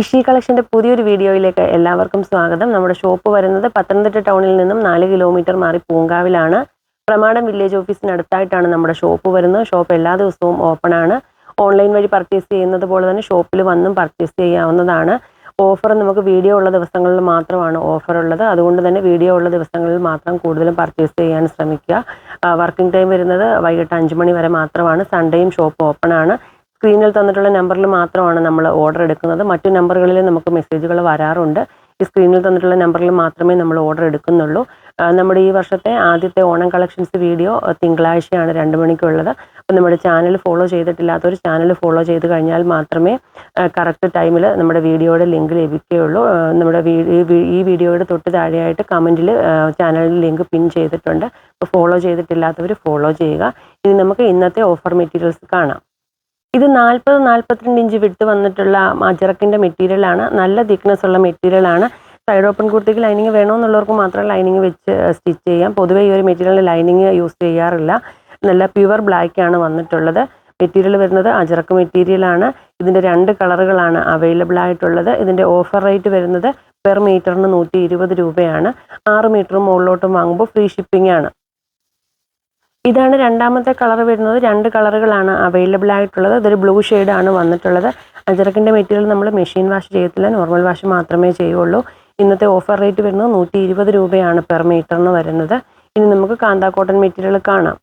ഇഷി കളക്ഷന്റെ പുതിയൊരു വീഡിയോയിലേക്ക് എല്ലാവർക്കും സ്വാഗതം. നമ്മുടെ ഷോപ്പ് വരുന്നത് പത്തനംതിട്ട ടൗണിൽ നിന്നും നാല് കിലോമീറ്റർ മാറി പൂങ്കാവിലാണ്. പ്രമാണം വില്ലേജ് ഓഫീസിനടുത്തായിട്ടാണ് നമ്മുടെ ഷോപ്പ് വരുന്നത്. ഷോപ്പ് എല്ലാ ദിവസവും ഓപ്പൺ ആണ്. ഓൺലൈൻ വഴി പർച്ചേസ് ചെയ്യുന്നത് പോലെ തന്നെ ഷോപ്പിൽ വന്നും പർച്ചേസ് ചെയ്യാവുന്നതാണ്. ഓഫർ നമുക്ക് വീഡിയോ ഉള്ള ദിവസങ്ങളിൽ മാത്രമാണ് ഓഫർ ഉള്ളത്. അതുകൊണ്ട് തന്നെ വീഡിയോ ഉള്ള ദിവസങ്ങളിൽ മാത്രം കൂടുതലും പർച്ചേസ് ചെയ്യാൻ ശ്രമിക്കുക. വർക്കിംഗ് ടൈം വരുന്നത് വൈകിട്ട് അഞ്ച് മണി വരെ മാത്രമാണ്. സൺഡേയും ഷോപ്പ് ഓപ്പൺ ആണ്. സ്ക്രീനിൽ തന്നിട്ടുള്ള നമ്പറിൽ മാത്രമാണ് നമ്മൾ ഓർഡർ എടുക്കുന്നത്. മറ്റു നമ്പറുകളിൽ നമുക്ക് മെസ്സേജുകൾ വരാറുണ്ട്. ഈ സ്ക്രീനിൽ തന്നിട്ടുള്ള നമ്പറിൽ മാത്രമേ നമ്മൾ ഓർഡർ എടുക്കുന്നുള്ളൂ. നമ്മുടെ ഈ വർഷത്തെ ആദ്യത്തെ ഓണം കളക്ഷൻസ് വീഡിയോ തിങ്കളാഴ്ചയാണ് രണ്ട് മണിക്കുള്ളത്. അപ്പോൾ നമ്മുടെ ചാനൽ ഫോളോ ചെയ്തിട്ടില്ലാത്തൊരു ചാനൽ ഫോളോ ചെയ്ത് കഴിഞ്ഞാൽ മാത്രമേ കറക്റ്റ് ടൈമിൽ നമ്മുടെ വീഡിയോയുടെ ലിങ്ക് ലഭിക്കുകയുള്ളൂ. നമ്മുടെ ഈ വീഡിയോയുടെ തൊട്ട് താഴെയായിട്ട് കമന്റിൽ ചാനലിന്റെ ലിങ്ക് പിൻ ചെയ്തിട്ടുണ്ട്. അപ്പോൾ ഫോളോ ചെയ്തിട്ടില്ലാത്തവർ ഫോളോ ചെയ്യുക. ഇനി നമുക്ക് ഇന്നത്തെ ഓഫർ മെറ്റീരിയൽസ് കാണാം. ഇത് നാൽപ്പത് നാൽപ്പത്തിരണ്ട് ഇഞ്ച് വിട്ട് വന്നിട്ടുള്ള അജറക്കിന്റെ മെറ്റീരിയലാണ് നല്ല തിക്നെസ് ഉള്ള മെറ്റീരിയലാണ് സൈഡ് ഓപ്പൺ കുർത്തിക്ക് ലൈനിങ് വേണമെന്നുള്ളവർക്ക് മാത്രം ലൈനിങ് വെച്ച് സ്റ്റിച്ച് ചെയ്യാം. പൊതുവേ ഈ ഒരു മെറ്റീരിയലിൽ ലൈനിങ് യൂസ് ചെയ്യാറില്ല. നല്ല പ്യുവർ ബ്ലാക്ക് ആണ് വന്നിട്ടുള്ളത്. മെറ്റീരിയൽ വരുന്നത് അജറക്ക് മെറ്റീരിയലാണ് ഇതിന്റെ രണ്ട് കളറുകളാണ് അവൈലബിൾ ആയിട്ടുള്ളത്. ഇതിന്റെ ഓഫർ റേറ്റ് വരുന്നത് പെർ മീറ്ററിന് നൂറ്റി ഇരുപത് രൂപയാണ്. ആറ് മീറ്ററും മുകളിലോട്ടും വാങ്ങുമ്പോൾ ഫ്രീ ഷിപ്പിംഗ് ആണ്. ഇതാണ് രണ്ടാമത്തെ കളർ വരുന്നത്. രണ്ട് കളറുകളാണ് അവൈലബിൾ ആയിട്ടുള്ളത്. ഇതൊരു ബ്ലൂ ആണ് വന്നിട്ടുള്ളത്. അജറക്കിന്റെ മെറ്റീരിയൽ നമ്മൾ മെഷീൻ വാഷ് ചെയ്യത്തില്ല. നോർമൽ വാഷ് മാത്രമേ ചെയ്യുള്ളൂ. ഇന്നത്തെ ഓഫർ റേറ്റ് വരുന്നത് നൂറ്റി ഇരുപത് രൂപയാണ് പെർ മീറ്ററിന് വരുന്നത്. ഇനി നമുക്ക് കാന്ത കോട്ടൺ മെറ്റീരിയൽ കാണാം.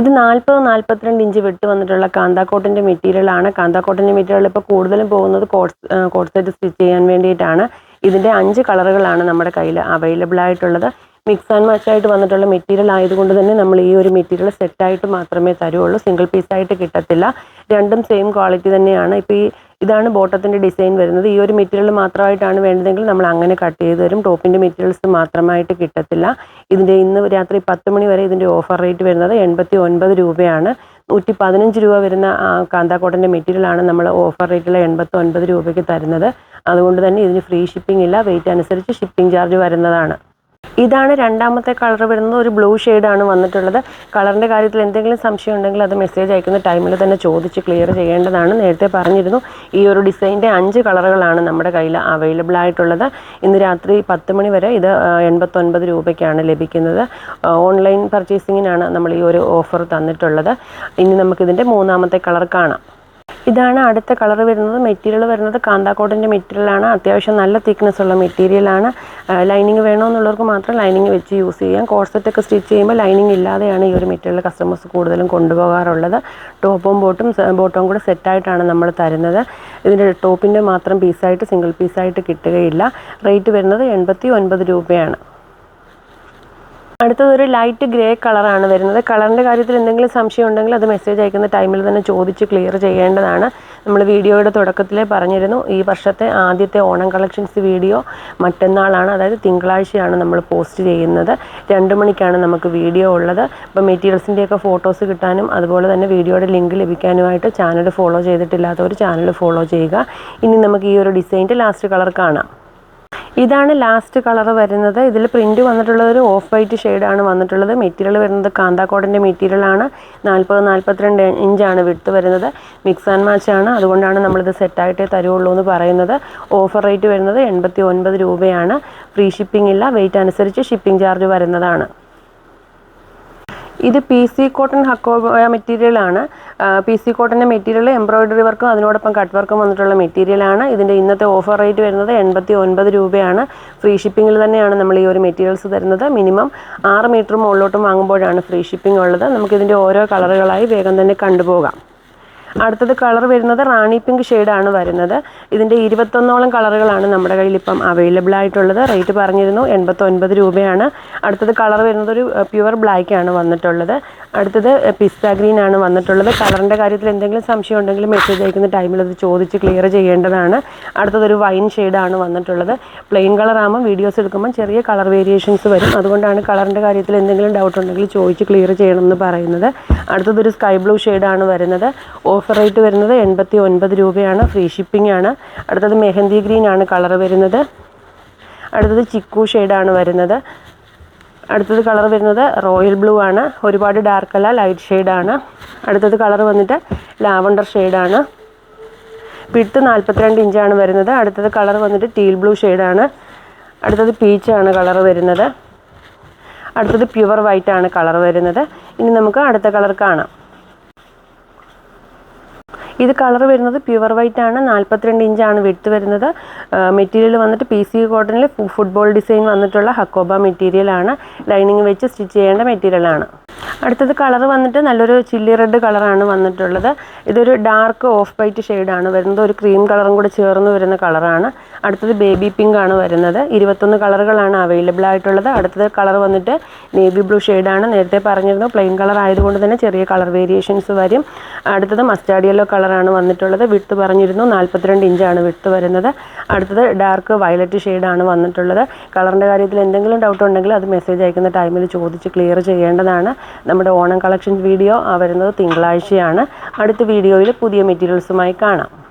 ഇത് നാൽപ്പത് നാൽപ്പത്തിരണ്ട് ഇഞ്ച് വിട്ട് വന്നിട്ടുള്ള കാന്താക്കോട്ടിന്റെ മെറ്റീരിയലാണ് കോട്ടന്റെ മെറ്റീരിയൽ ഇപ്പോൾ കൂടുതലും പോകുന്നത് കോട്ട് കോട്ട് സെറ്റ് സ്റ്റിച്ച് ചെയ്യാൻ വേണ്ടിയിട്ടാണ്. ഇതിന്റെ അഞ്ച് കളറുകളാണ് നമ്മുടെ കയ്യിൽ അവൈലബിൾ ആയിട്ടുള്ളത്. മിക്സ് ആൻഡ് മാച്ച് ആയിട്ട് വന്നിട്ടുള്ള മെറ്റീരിയൽ ആയതുകൊണ്ട് തന്നെ നമ്മൾ ഈ ഒരു മെറ്റീരിയൽ സെറ്റായിട്ട് മാത്രമേ തരുള്ളൂ. സിംഗിൾ പീസായിട്ട് കിട്ടത്തില്ല. രണ്ടും സെയിം ക്വാളിറ്റി തന്നെയാണ്. ഇപ്പോൾ ഈ ഇതാണ് ബോട്ടത്തിന്റെ ഡിസൈൻ വരുന്നത്. ഈ ഒരു മെറ്റീരിയൽ മാത്രമായിട്ടാണ് വേണ്ടതെങ്കിൽ നമ്മൾ അങ്ങനെ കട്ട് ചെയ്ത് തരും. ടോപ്പിന്റെ മെറ്റീരിയൽസ് മാത്രമായിട്ട് കിട്ടത്തില്ല. ഇതിന്റെ ഇന്ന് രാത്രി പത്ത് മണി വരെ ഇതിന്റെ ഓഫർ റേറ്റ് വരുന്നത് എൺപത്തി ഒൻപത് രൂപയാണ്. നൂറ്റി പതിനഞ്ച് രൂപ വരുന്ന കാന്താക്കോട്ടന്റെ മെറ്റീരിയലാണ് നമ്മൾ ഓഫർ റേറ്റിൽ എൺപത്തി ഒൻപത് രൂപയ്ക്ക് തരുന്നത്. അതുകൊണ്ട് തന്നെ ഇതിന് ഫ്രീ ഷിപ്പിംഗ് ഇല്ല. വെയിറ്റ് അനുസരിച്ച് ഷിപ്പിംഗ് ചാർജ് വരുന്നതാണ്. ഇതാണ് രണ്ടാമത്തെ കളർ വരുന്നത്. ഒരു ബ്ലൂ ആണ് വന്നിട്ടുള്ളത്. കളറിന്റെ കാര്യത്തിൽ എന്തെങ്കിലും സംശയം ഉണ്ടെങ്കിൽ അത് മെസ്സേജ് അയക്കുന്ന ടൈമിൽ തന്നെ ചോദിച്ച് ക്ലിയർ ചെയ്യേണ്ടതാണ്. നേരത്തെ പറഞ്ഞിരുന്നു ഈ ഒരു ഡിസൈന്റെ അഞ്ച് കളറുകളാണ് നമ്മുടെ കയ്യിൽ അവൈലബിൾ ആയിട്ടുള്ളത്. ഇന്ന് രാത്രി പത്ത് മണി വരെ ഇത് എൺപത്തൊൻപത് രൂപയ്ക്കാണ് ലഭിക്കുന്നത്. ഓൺലൈൻ പർച്ചേസിങ്ങിനാണ് നമ്മൾ ഈ ഒരു ഓഫർ തന്നിട്ടുള്ളത്. ഇനി നമുക്കിതിന്റെ മൂന്നാമത്തെ കളർ കാണാം. ഇതാണ് അടുത്ത കളർ വരുന്നത്. മെറ്റീരിയൽ വരുന്നത് കാന്താക്കോട്ടിന്റെ മെറ്റീരിയലാണ് അത്യാവശ്യം നല്ല തിക്നെസ് ഉള്ള മെറ്റീരിയലാണ് ലൈനിങ് വേണമെന്നുള്ളവർക്ക് മാത്രം ലൈനിങ് വെച്ച് യൂസ് ചെയ്യാം. കോഴ്സെറ്റ് ഒക്കെ സ്റ്റിച്ച് ചെയ്യുമ്പോൾ ലൈനിങ് ഇല്ലാതെയാണ് ഈ ഒരു മെറ്റീരിയൽ കസ്റ്റമേഴ്സ് കൂടുതലും കൊണ്ടുപോകാറുള്ളത്. ടോപ്പും ബോട്ടും ബോട്ടും കൂടെ സെറ്റായിട്ടാണ് നമ്മൾ തരുന്നത്. ഇതിന്റെ ടോപ്പിന്റെ മാത്രം പീസായിട്ട് സിംഗിൾ പീസായിട്ട് കിട്ടുകയില്ല. റേറ്റ് വരുന്നത് എൺപത്തി ഒൻപത് രൂപയാണ്. അടുത്തത് ഒരു ലൈറ്റ് ഗ്രേ കളറാണ് വരുന്നത്. കളറിന്റെ കാര്യത്തിൽ എന്തെങ്കിലും സംശയം ഉണ്ടെങ്കിൽ അത് മെസ്സേജ് അയക്കുന്ന ടൈമിൽ തന്നെ ചോദിച്ച് ക്ലിയർ ചെയ്യേണ്ടതാണ്. നമ്മൾ വീഡിയോയുടെ തുടക്കത്തിലേ പറഞ്ഞിരുന്നു ഈ വർഷത്തെ ആദ്യത്തെ ഓണം കളക്ഷൻസ് വീഡിയോ മറ്റന്നാളാണ് അതായത് തിങ്കളാഴ്ചയാണ് നമ്മൾ പോസ്റ്റ് ചെയ്യുന്നത്. രണ്ട് മണിക്കാണ് നമുക്ക് വീഡിയോ ഉള്ളത്. അപ്പോൾ മെറ്റീരിയൽസിന്റെയൊക്കെ ഫോട്ടോസ് കിട്ടാനും അതുപോലെ തന്നെ വീഡിയോയുടെ ലിങ്ക് ലഭിക്കാനുമായിട്ട് ചാനൽ ഫോളോ ചെയ്തിട്ടില്ലാത്തവർ ചാനൽ ഫോളോ ചെയ്യുക. ഇനി നമുക്ക് ഈ ഒരു ഡിസൈന്റെ ലാസ്റ്റ് കളർ കാണാം. ഇതാണ് ലാസ്റ്റ് കളർ വരുന്നത്. ഇതിൽ പ്രിന്റ് വന്നിട്ടുള്ളത് ഒരു ഓഫ് വൈറ്റ് ഷെയ്ഡാണ് വന്നിട്ടുള്ളത്. മെറ്റീരിയൽ വരുന്നത് കാന്താക്കോടിന്റെ മെറ്റീരിയലാണ് നാൽപ്പത് നാൽപ്പത്തിരണ്ട് ഇഞ്ചാണ് വിട്ട് വരുന്നത്. മിക്സ് ആൻഡ് മാച്ച് ആണ്. അതുകൊണ്ടാണ് നമ്മളിത് സെറ്റായിട്ടേ തരുള്ളൂ എന്ന് പറയുന്നത്. ഓഫർ റേറ്റ് വരുന്നത് എൺപത്തി ഒൻപത് രൂപയാണ്. ഫ്രീ ഷിപ്പിംഗ് ഇല്ല. വെയിറ്റ് അനുസരിച്ച് ഷിപ്പിംഗ് ചാർജ് വരുന്നതാണ്. ഇത് പി സി കോട്ടൺ ഹക്കോ മെറ്റീരിയലാണ് പി സി കോട്ടന്റെ മെറ്റീരിയൽ എംബ്രോയിഡറി വർക്കും അതിനോടൊപ്പം കട്ട് വർക്കും വന്നിട്ടുള്ള മെറ്റീരിയലാണ് ഇതിന്റെ ഇന്നത്തെ ഓഫർ റേറ്റ് വരുന്നത് എൺപത്തി ഒൻപത് രൂപയാണ് ഫ്രീ ഷിപ്പിങ്ങിൽ തന്നെയാണ് നമ്മൾ ഈ ഒരു മെറ്റീരിയൽസ് തരുന്നത്. മിനിമം ആറ് മീറ്റർ മുകളിലോട്ടും വാങ്ങുമ്പോഴാണ് ഫ്രീ ഷിപ്പിംഗ് ഉള്ളത്. നമുക്കിതിന്റെ ഓരോ കളറുകളായി വേഗം തന്നെ കണ്ടുപോകാം. അടുത്തത് കളർ വരുന്നത് റാണി പിങ്ക് ഷെയ്ഡാണ് വരുന്നത്. ഇതിന്റെ ഇരുപത്തൊന്നോളം കളറുകളാണ് നമ്മുടെ കയ്യിൽ ഇപ്പം അവൈലബിൾ ആയിട്ടുള്ളത്. റേറ്റ് പറഞ്ഞിരുന്നു എൺപത്തൊൻപത് രൂപയാണ്. അടുത്തത് കളർ വരുന്നത് ഒരു പ്യുവർ ബ്ലാക്ക് ആണ് വന്നിട്ടുള്ളത്. അടുത്തത് പിസ്ത ഗ്രീൻ ആണ് വന്നിട്ടുള്ളത്. കളറിന്റെ കാര്യത്തിൽ എന്തെങ്കിലും സംശയം ഉണ്ടെങ്കിൽ മെസ്സേജ് അയക്കുന്ന ടൈമിൽ അത് ചോദിച്ച് ക്ലിയർ ചെയ്യേണ്ടതാണ്. അടുത്തതൊരു വൈൻ ഷെയ്ഡാണ് വന്നിട്ടുള്ളത്. പ്ലെയിൻ കളർ ആകുമ്പോൾ വീഡിയോസ് എടുക്കുമ്പോൾ ചെറിയ കളർ വേരിയേഷൻസ് വരും. അതുകൊണ്ടാണ് കളറിന്റെ കാര്യത്തിൽ എന്തെങ്കിലും ഡൗട്ട് ഉണ്ടെങ്കിൽ ചോദിച്ച് ക്ലിയർ ചെയ്യണം എന്ന് പറയുന്നത്. അടുത്തതൊരു സ്കൈ ബ്ലൂ ഷെയ്ഡാണ് വരുന്നത്. ഓഫർ റേറ്റ് വരുന്നത് എൺപത്തി ഒൻപത് രൂപയാണ്. ഫ്രീ ഷിപ്പിംഗ് ആണ്. അടുത്തത് മെഹന്തി ഗ്രീൻ ആണ് കളർ വരുന്നത്. അടുത്തത് ചിക്കു ഷെയ്ഡാണ് വരുന്നത്. അടുത്തത് കളർ വരുന്നത് റോയൽ ബ്ലൂ ആണ്. ഒരുപാട് ഡാർക്ക് അല്ല ലൈറ്റ് ഷെയ്ഡാണ് അടുത്തത് കളർ വന്നിട്ട് ലാവണ്ടർ ഷെയ്ഡാണ് പിടുത്ത് നാൽപ്പത്തിരണ്ട് ഇഞ്ചാണ് വരുന്നത്. അടുത്തത് കളർ വന്നിട്ട് ടീൽ ബ്ലൂ ഷെയ്ഡാണ് അടുത്തത് പീച്ചാണ് കളർ വരുന്നത്. അടുത്തത് പ്യുവർ വൈറ്റ് ആണ് കളർ വരുന്നത്. ഇനി നമുക്ക് അടുത്ത കളർ കാണാം. ഇത് കളർ വരുന്നത് പ്യുവർ വൈറ്റ് ആണ്. നാൽപ്പത്തിരണ്ട് ഇഞ്ചാണ് വിട്ട് വരുന്നത്. മെറ്റീരിയൽ വന്നിട്ട് പി സി കോട്ടണിൽ ഫുട്ബോൾ ഡിസൈൻ വന്നിട്ടുള്ള ഹക്കോബ മെറ്റീരിയൽ ആണ്. ലൈനിങ് വെച്ച് സ്റ്റിച്ച് ചെയ്യേണ്ട മെറ്റീരിയൽ ആണ്. അടുത്തത് കളർ വന്നിട്ട് നല്ലൊരു ചില്ലി റെഡ് കളറാണ് വന്നിട്ടുള്ളത്. ഇതൊരു ഡാർക്ക് ഓഫ് വൈറ്റ് ഷെയ്ഡാണ് വരുന്നത്. ഒരു ക്രീം കളറും കൂടെ ചേർന്ന് വരുന്ന കളറാണ് അടുത്തത് ബേബി പിങ്ക് ആണ് വരുന്നത്. ഇരുപത്തൊന്ന് കളറുകളാണ് അവൈലബിൾ ആയിട്ടുള്ളത്. അടുത്തത് കളർ വന്നിട്ട് നേവി ബ്ലൂ ഷെയ്ഡാണ് നേരത്തെ പറഞ്ഞിരുന്നു പ്ലെയിൻ കളർ ആയതുകൊണ്ട് തന്നെ ചെറിയ കളർ വേരിയേഷൻസ് വരും. അടുത്തത് മസ്റ്റാർഡ് യെല്ലോ കളറാണ് വന്നിട്ടുള്ളത്. വിട്ട് പറഞ്ഞിരുന്നു. നാൽപ്പത്തിരണ്ട് ഇഞ്ചാണ് വിട്ട് വരുന്നത്. അടുത്തത് ഡാർക്ക് വയലറ്റ് ഷെയ്ഡാണ് വന്നിട്ടുള്ളത്. കളറിന്റെ കാര്യത്തിൽ എന്തെങ്കിലും ഡൗട്ട് ഉണ്ടെങ്കിൽ അത് മെസ്സേജ് അയക്കുന്ന ടൈമിൽ ചോദിച്ച് ക്ലിയർ ചെയ്യേണ്ടതാണ്. നമ്മുടെ ഓണം കളക്ഷൻ വീഡിയോ വരുന്നത് തിങ്കളാഴ്ചയാണ്. അടുത്ത വീഡിയോയിൽ പുതിയ മെറ്റീരിയൽസുമായി കാണാം.